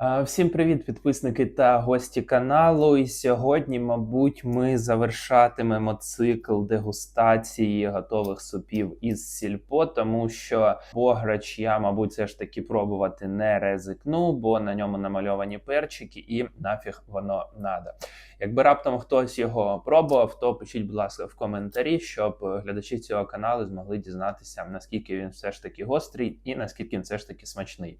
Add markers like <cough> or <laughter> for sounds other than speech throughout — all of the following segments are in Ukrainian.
Е, Всім привіт, підписники та гості каналу. І сьогодні, мабуть, ми завершатимемо цикл дегустації готових супів із сільпо, тому що бограч я, мабуть, все ж таки пробувати не ризикну, бо на ньому намальовані перчики, і нафіг воно надо. Якби раптом хтось його пробував, то пишіть, будь ласка, в коментарі, щоб глядачі цього каналу змогли дізнатися, наскільки він все ж таки гострий і наскільки він все ж таки смачний.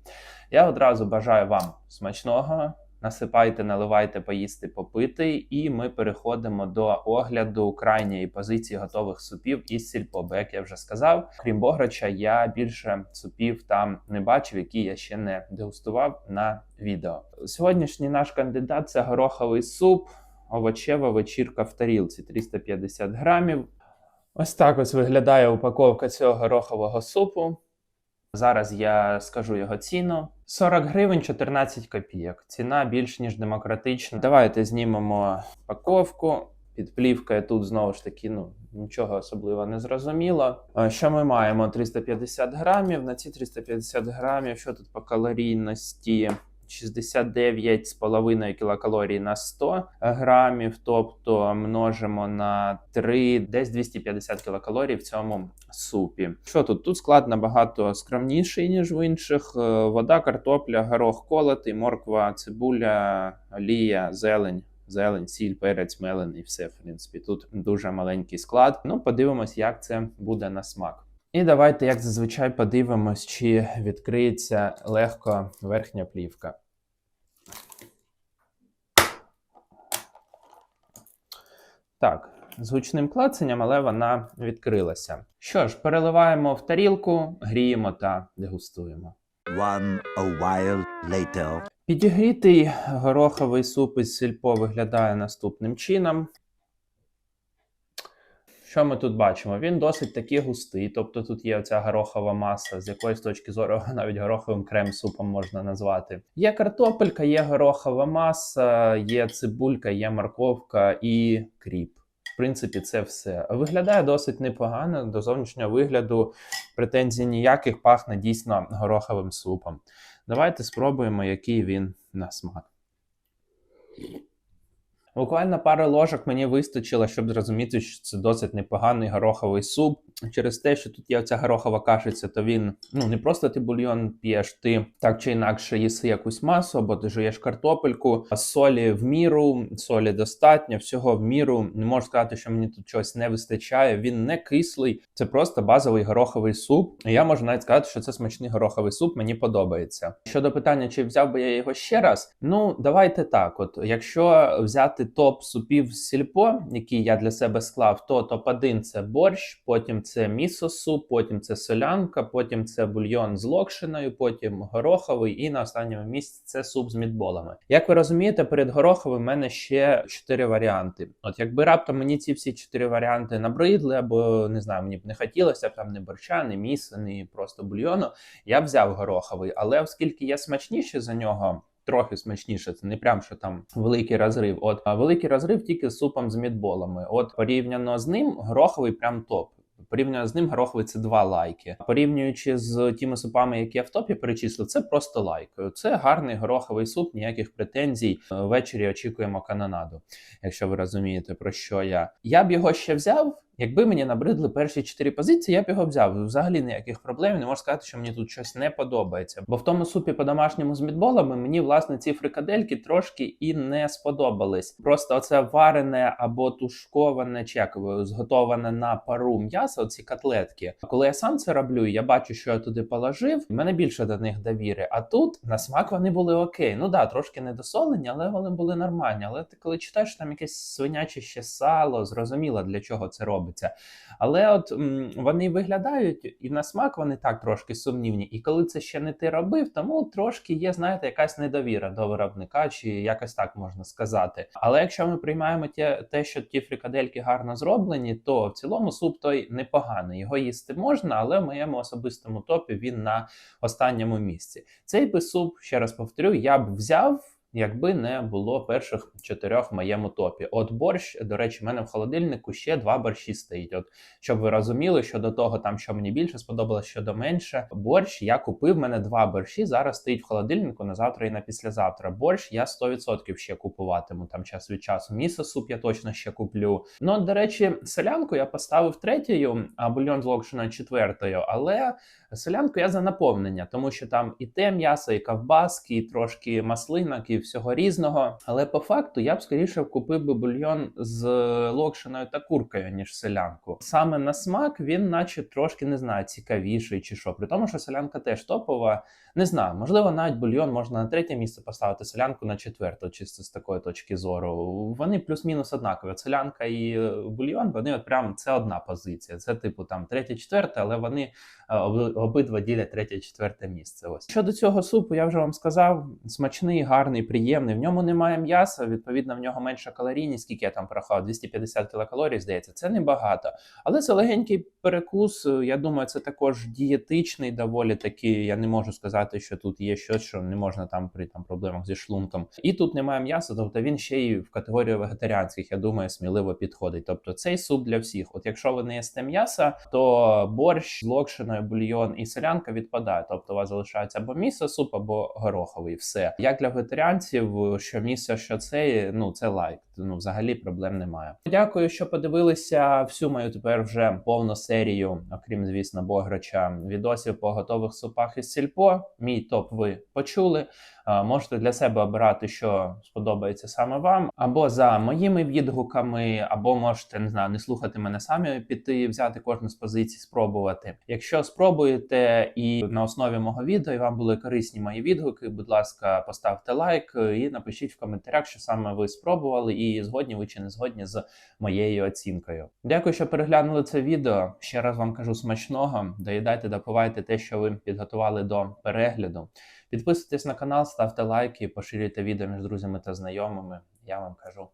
Я одразу бажаю вам смачного. Насипайте, наливайте, поїсти, попити, і ми переходимо до огляду крайньої позиції готових супів із сільпо. Бо, як я вже сказав, крім бограча, я більше супів там не бачив, які я ще не дегустував на відео. Сьогоднішній наш кандидат це гороховий суп, овочева вечірка в тарілці 350 грамів. Ось так ось виглядає упаковка цього горохового супу. Зараз я скажу його ціну. 40 гривень 14 копійок. Ціна більш ніж демократична. Давайте знімемо паковку. Під плівкою тут знову ж таки ну, нічого особливо не зрозуміло. Що ми маємо? 350 грамів. На ці 350 грамів, що тут по калорійності? 69,5 кілокалорій на 100 грамів, тобто множимо на 3, десь 250 кілокалорій в цьому супі. Що тут? Тут склад набагато скромніший, ніж в інших. Е, Вода, картопля, горох колотий, морква, цибуля, олія, зелень. Зелень, сіль, перець, мелен і все, в принципі. Тут дуже маленький склад. Ну, подивимось, як це буде на смак. І давайте, як зазвичай, подивимось, чи відкриється легко верхня плівка. Так, з гучним клацанням, але вона відкрилася. Що ж, переливаємо в тарілку, гріємо та дегустуємо. One a while later. Підігрітий гороховий суп із сільпо виглядає наступним чином. Що ми тут бачимо? Він досить таки густий, тобто тут є оця горохова маса, з якоїсь точки зору <laughs> навіть гороховим крем-супом можна назвати. Є картопелька, є горохова маса, є цибулька, є морковка і кріп. В принципі, це все. Виглядає досить непогано, до зовнішнього вигляду претензій ніяких пахне дійсно гороховим супом. Давайте спробуємо, який він на смак. Буквально пару ложок мені вистачило, щоб зрозуміти, що це досить непоганий гороховий суп. Через те, що тут є оця горохова кашиця, то він ну не просто ти бульйон п'єш, ти так чи інакше їси якусь масу, або ти жуєш картопельку, а солі в міру, солі достатньо, всього в міру. Не можу сказати, що мені тут чогось не вистачає. Він не кислий, це просто базовий гороховий суп. Я можу навіть сказати, що це смачний гороховий суп, мені подобається. Щодо питання, чи взяв би я його ще раз, ну давайте так. От якщо взяти топ супів з сільпо, який я для себе склав, то топ-1 це борщ, потім це місо-суп, потім це солянка, потім це бульйон з локшиною, потім гороховий, і на останньому місці це суп з мідболами. Як ви розумієте, перед гороховим в мене ще чотири варіанти. От якби раптом мені ці всі чотири варіанти набридли, або не знаю, мені б не хотілося б там не борща, не міса, не просто бульйону, я б взяв гороховий, але оскільки я смачніший за нього. Трохи смачніше, це не прям що там великий розрив. От а великий розрив тільки з супом з мідболами. От порівняно з ним, гороховий прям топ. Порівняно з ним гороховий це два лайки. Порівнюючи з тими супами, які я в топі перечислив, це просто лайк. Це гарний гороховий суп, ніяких претензій. Ввечері очікуємо канонаду, якщо ви розумієте про що я. Я б його ще взяв. Якби мені набридли перші чотири позиції, я б його взяв. Взагалі ніяких проблем. Не можу сказати, що мені тут щось не подобається. Бо в тому супі по-домашньому з мідболами мені власне ці фрикадельки трошки і не сподобались. Просто оце варене або тушковане, чи як зготоване на пару м'ясо, оці котлетки. Коли я сам це роблю, я бачу, що я туди положив. в мене більше до них довіри. А тут на смак вони були окей. Ну да, трошки недосолені, але вони були нормальні. Але ти коли читаєш там якесь свиняче ще сало, зрозуміло для чого це робить робиться. Але от вони виглядають і на смак вони так трошки сумнівні. І коли це ще не ти робив, тому трошки є, знаєте, якась недовіра до виробника, чи якось так можна сказати. Але якщо ми приймаємо те, те що ті фрикадельки гарно зроблені, то в цілому суп той непоганий. Його їсти можна, але в моєму особистому топі він на останньому місці. Цей би суп, ще раз повторю, я б взяв. Якби не було перших чотирьох в моєму топі. От борщ, до речі, в мене в холодильнику ще два борщі стоїть. От щоб ви розуміли, що до того, там що мені більше сподобалось, що до менше. Борщ я купив. в мене два борщі. Зараз стоїть в холодильнику на завтра і на післязавтра. Борщ я 100% ще купуватиму там час від часу. Місо суп я точно ще куплю. Ну, до речі, селянку я поставив третьою, а бульйон з локшиною четвертою. Але селянку я за наповнення, тому що там і те м'ясо, і ковбаски, і трошки маслинок, і всього різного. Але по факту я б скоріше купив би бульйон з локшиною та куркою, ніж селянку. Саме на смак він, наче трошки не знаю, цікавіший чи що. При тому, що селянка теж топова. Не знаю, можливо, навіть бульйон можна на третє місце поставити, селянку на четверте, чисто з такої точки зору. Вони плюс-мінус однакові. Селянка і е, бульйон, вони от прям це одна позиція. Це типу там третє, четверте, але вони е, обидва ділять третє, четверте місце. Ось щодо цього супу, я вже вам сказав, смачний, гарний, приємний. В ньому немає м'яса. Відповідно, в нього менша калорійність, скільки я там порахував, 250 кілокалорій, здається, це небагато. Але це легенький перекус. Я думаю, це також дієтичний, доволі таки. Я не можу сказати, що тут є щось, що не можна там при там проблемах зі шлунком. І тут немає м'яса, тобто він ще й в категорію вегетаріанських, я думаю, сміливо підходить. Тобто цей суп для всіх. От якщо ви не їсте м'яса, то борщ локшиною, бульйон і селянка відпадає. Тобто у вас залишається або місо суп, або гороховий. Все як для вегетаріанців, що місо, що це, ну це лайк. Ну взагалі проблем немає. Дякую, що подивилися всю мою тепер вже повну серію, окрім звісно, бограча, відосів по готових супах із сільпо. Мій топ ви почули. Можете для себе обирати, що сподобається саме вам, або за моїми відгуками, або можете не знаю, не слухати мене самі, піти, взяти кожну з позицій, спробувати. Якщо спробуєте і на основі мого відео і вам були корисні мої відгуки, будь ласка, поставте лайк і напишіть в коментарях, що саме ви спробували, і згодні ви чи не згодні з моєю оцінкою. Дякую, що переглянули це відео. Ще раз вам кажу смачного. Доїдайте, допивайте те, що ви підготували до перегляду. Підписуйтесь на канал, ставте лайки, поширюйте відео між друзями та знайомими. Я вам кажу